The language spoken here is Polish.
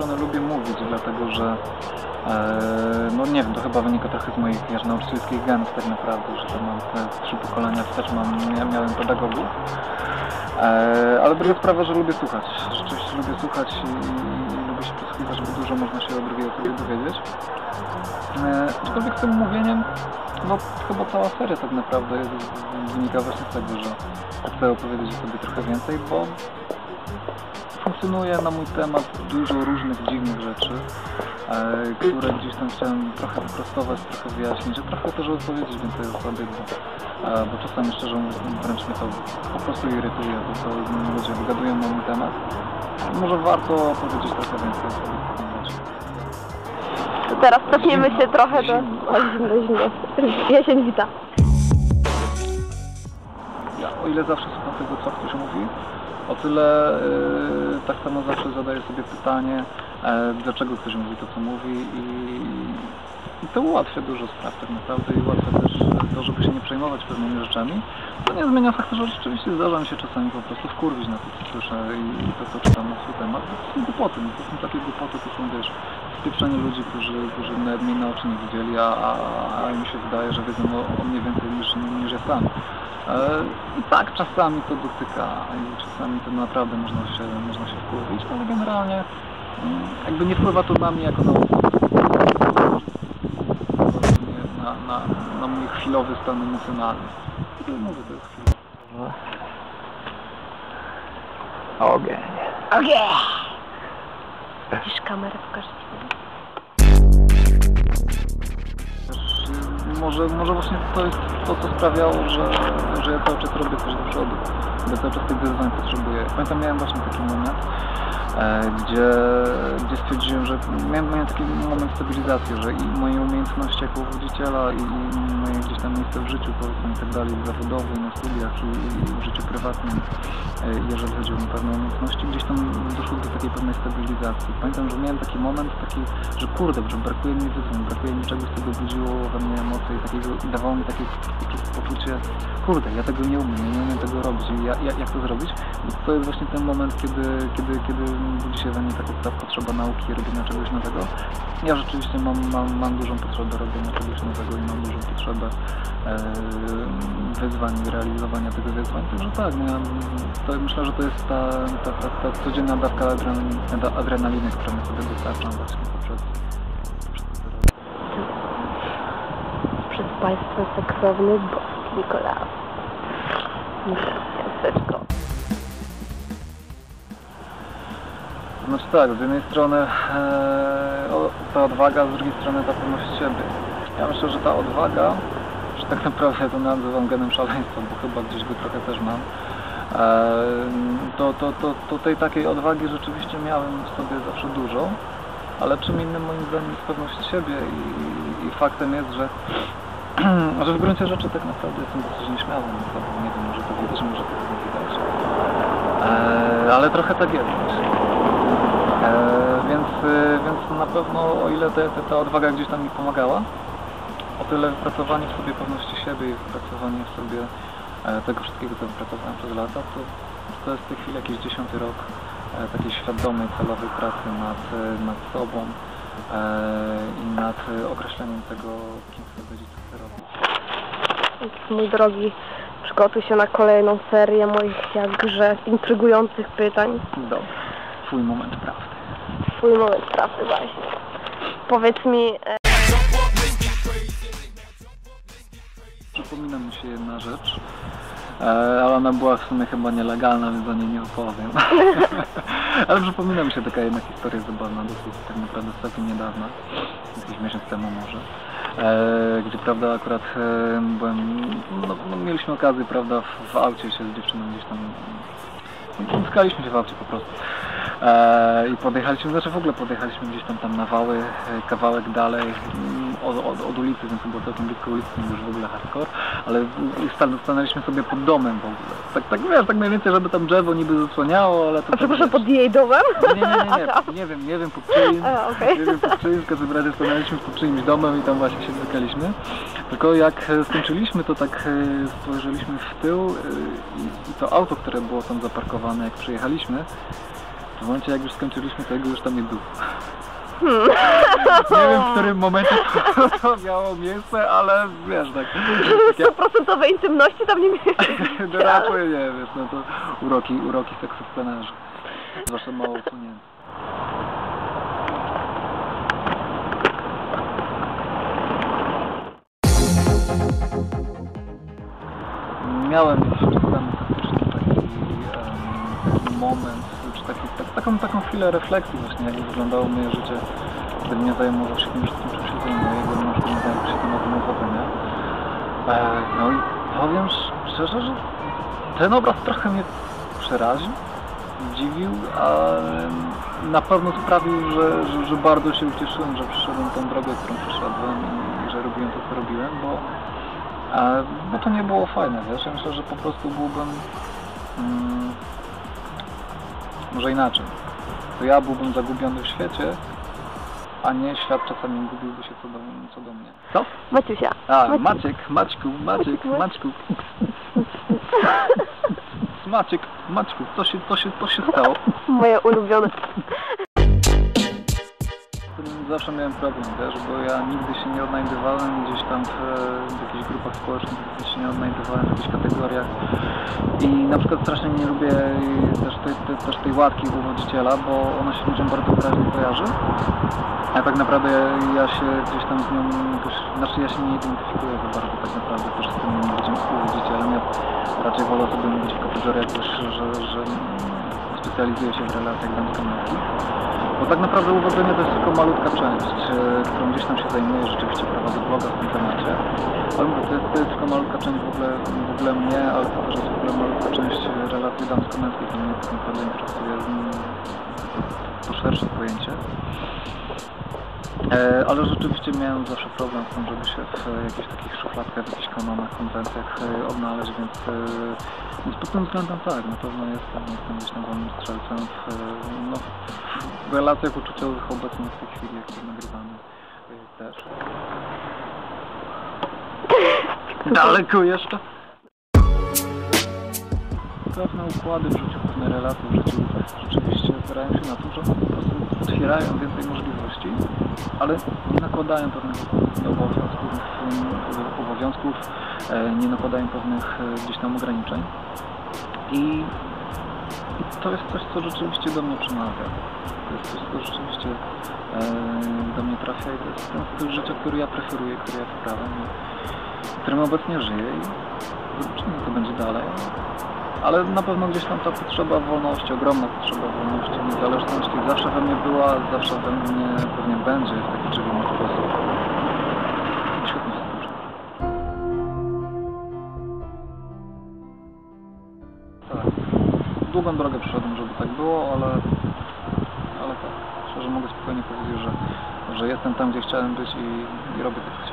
strony lubię mówić, dlatego że e, no nie wiem, to chyba wynika trochę z moich wiesz, nauczycielskich genów tak naprawdę, że to mam te trzy pokolenia, też mam, ja miałem pedagogów. E, ale druga sprawa, że lubię słuchać. Rzeczywiście lubię słuchać i, i lubię się przysłuchiwać, bo dużo można się o drugiej osobie dowiedzieć. E, aczkolwiek z tym mówieniem, no chyba cała seria tak naprawdę jest, wynika właśnie z tego, że chcę opowiedzieć o sobie trochę więcej, bo funkcjonuje na mój temat dużo różnych dziwnych rzeczy, e, które gdzieś tam chciałem trochę wyprostować, trochę wyjaśnić, a trochę też opowiedzieć więcej o sobie, bo, e, bo czasami szczerze mówiąc wręcz mnie to po prostu irytuje, bo to ludzie wygadują na mój temat. Może warto opowiedzieć trochę więcej o sobie teraz cofniemy się trochę do... O, zimno, zimno. Jesień wita. Ja o ile zawsze słucham tego, co ktoś mówi, o tyle y, tak samo zawsze zadaję sobie pytanie, e, dlaczego ktoś mówi to, co mówi i, i to ułatwia dużo spraw tak naprawdę i ułatwia też to, żeby się nie przejmować pewnymi rzeczami. To nie zmienia faktu, że rzeczywiście zdarza mi się czasami po prostu wkurwić na to, co słyszę i, i to, co czytam na swój temat. To są głupoty, no to są takie głupoty, to są, wiesz, spieprzenie ludzi, którzy, którzy mnie na oczy nie widzieli, a, a, a mi się wydaje, że wiedzą o, o mnie więcej niż, niż ja sam. E, I tak czasami to dotyka i czasami to naprawdę można się, można się wkurwić, ale generalnie mm, jakby nie wpływa to na mnie jako na Na, na, na mój chwilowy stan emocjonalny. I mówię, to jest chwilowe. Ogień. Okej. Widzisz kamerę, pokażę ci. Może, może właśnie to jest to, co sprawiało, że, że ja cały czas robię coś do przodu. Bo cały czas tych wyzwań potrzebuję. Pamiętam, miałem właśnie taki moment, gdzie, gdzie stwierdziłem, że miałem, miałem taki moment stabilizacji, że i moje umiejętności jako wodziciela i, i moje gdzieś tam miejsce w życiu, powiedzmy i tak dalej, na studiach i, i w życiu prywatnym, e, jeżeli chodzi o pewne umiejętności, gdzieś tam doszło do takiej pewnej stabilizacji. Pamiętam, że miałem taki moment taki, że kurde, że brakuje mi wyzwań, brakuje mi czegoś, co budziło we mnie emocje i takiego, dawało mi takie poczu- poczucie, kurde, ja tego nie umiem, nie umiem tego robić ja, ja, jak to zrobić? I to jest właśnie ten moment, kiedy, kiedy, kiedy budzi się we mnie taka ta potrzeba nauki robienia czegoś nowego. Ja rzeczywiście mam, mam, mam dużą potrzebę robienia czegoś nowego i mam dużą potrzebę e, wyzwań realizowania tego wyzwań. Także tak, no ja, to myślę, że to jest ta, ta, ta, ta codzienna dawka adrenaliny, adrenaliny, którą ja sobie dostarczam właśnie poprzez. Przez Państwa seksowny boski Nikolaus. Miasteczko. Znaczy tak, z jednej strony e, ta odwaga, z drugiej strony ta pewność siebie. Ja myślę, że ta odwaga, że tak naprawdę to nazywam genem szaleństwa, bo chyba gdzieś go trochę też mam, e, to, to, to, to tej takiej odwagi rzeczywiście miałem w sobie zawsze dużo, ale czym innym moim zdaniem jest pewność siebie i, i faktem jest, że, że w gruncie rzeczy tak naprawdę jestem dosyć nieśmiałą osobą. Nie wiem, może to widać, może to nie widać. E, ale trochę tak jest. Więc, e, więc na pewno o ile te, te, ta odwaga gdzieś tam mi pomagała, o tyle wypracowanie w sobie pewności siebie i wypracowanie w sobie e, tego wszystkiego, co wypracowałem przez lata, to, to jest w tej chwili jakiś dziesiąty rok e, takiej świadomej, celowej pracy nad, e, nad sobą i nad określeniem tego, kim chcę być i co chcę robić. Mój drogi, przygotuj się na kolejną serię moich jakże intrygujących pytań. Dobra, twój moment prawdy. Twój moment prawdy właśnie. Powiedz mi, e, Przypomina mi się jedna rzecz, e, ale ona była w sumie chyba nielegalna, więc o niej nie opowiem. ale przypomina mi się taka jedna historia zabawna, dosyć tak naprawdę całkiem niedawna, jakiś miesiąc temu może. E, gdzie prawda akurat e, byłem, no, no, mieliśmy okazję prawda w, w aucie się z dziewczyną gdzieś tam Spotkaliśmy się w aucie po prostu. E, I podjechaliśmy, znaczy w ogóle podjechaliśmy gdzieś tam, tam na wały, e, kawałek dalej mm, od, od, od ulicy, więc to było całkiem blisko ulicy, już w ogóle hardcore, ale stanęliśmy sobie pod domem w ogóle. Tak, tak wiesz, tak mniej więcej, żeby tam drzewo niby zasłaniało, ale to a przepraszam, pod jej domem? nie, nie, nie, nie, nie wiem, nie wiem pod czyim, A, okej. nie wiem pod czyim, w każdym razie stanęliśmy pod czyimś domem i tam właśnie się dotykaliśmy. Tylko jak e, skończyliśmy, to tak spojrzeliśmy w tył i to auto, które było tam zaparkowane, jak przyjechaliśmy, w momencie jak już skończyliśmy, to jego już tam nie było. Hmm. Nie wiem w którym momencie to, miało miejsce, ale wiesz, tak. Stuprocentowej intymności tam nie mieli. No raczej nie, wiesz, no to uroki, uroki seksu plenerze. Zwłaszcza mało usunięte. Miałem jakiś czas temu faktycznie taki, moment, taką, taką chwilę refleksji właśnie, jak wyglądało moje życie, gdybym nie zajmował się tym, czym się zajmuję, gdybym na nie zajmował się tematem uchodzenia. E, no i powiem sz- szczerze, że ten obraz trochę mnie przeraził, zdziwił, a na pewno sprawił, że, że, że bardzo się ucieszyłem, że przyszedłem tą drogę, którą przyszedłem i że robiłem to, co robiłem, bo, e, bo to nie było fajne, wiesz, ja myślę, że po prostu byłbym mm, może inaczej, to ja byłbym zagubiony w świecie, a nie świat czasami gubiłby się co do, co do mnie. Co? Maciusia. A, Maciek. Maciek, Maćku, Maciek, Maćku. Maciek, Maćku, co się, co się, co się stało? Moje ulubione. Zawsze miałem problem, wiesz, bo ja nigdy się nie odnajdywałem gdzieś tam w, w jakichś grupach społecznych, nigdy się nie odnajdywałem w jakichś kategoriach i na przykład strasznie nie lubię też tej, tej, też tej łatki uwodziciela, bo ona się ludziom bardzo wyraźnie kojarzy. A tak naprawdę ja, się gdzieś tam z nią jakoś, znaczy ja się nie identyfikuję za bardzo tak naprawdę też z tym uwodzicielem. Ja raczej wolę sobie mówić w kategoriach też, że, że specjalizuję się w relacjach damsko-męskich. Bo tak naprawdę uwodzenie to jest tylko malutka część, e, którą gdzieś tam się zajmuję, rzeczywiście prowadzę bloga w tym temacie. Ale to jest, to jest tylko malutka część w ogóle, w ogóle mnie, ale to też jest w ogóle malutka część e, relacji damsko-męskich, mnie tak naprawdę interesuje mm, to szersze pojęcie. E, ale rzeczywiście miałem zawsze problem z tym, żeby się w jakichś takich szufladkach, w jakichś kanonach, konwencjach e, odnaleźć, więc, e, więc pod tym względem tak, na pewno jestem, jestem gdzieś tam wolnym strzelcem w, no, w relacjach uczuciowych obecnie w tej chwili, jak to nagrywamy też. Daleko jeszcze? Pewne układy w życiu, pewne relacje w życiu rzeczywiście opierają się na tym, że po prostu otwierają więcej możliwości, ale nie nakładają pewnych obowiązków, obowiązków e, nie nakładają pewnych e, gdzieś tam ograniczeń. I, to jest coś, co rzeczywiście do mnie przemawia. To jest coś, co rzeczywiście e, do mnie trafia i to jest ten styl życia, który ja preferuję, który ja wprawiam i którym obecnie żyję i zobaczymy, co będzie dalej. Ale na pewno gdzieś tam ta potrzeba wolności, ogromna potrzeba wolności, niezależności zawsze we mnie była, zawsze we mnie pewnie będzie w taki czy inny sposób. Świetnie. Tak. Długą drogę przeszedłem, żeby tak było, ale, ale tak. Szczerze mogę spokojnie powiedzieć, że, że jestem tam, gdzie chciałem być i, i robię to, co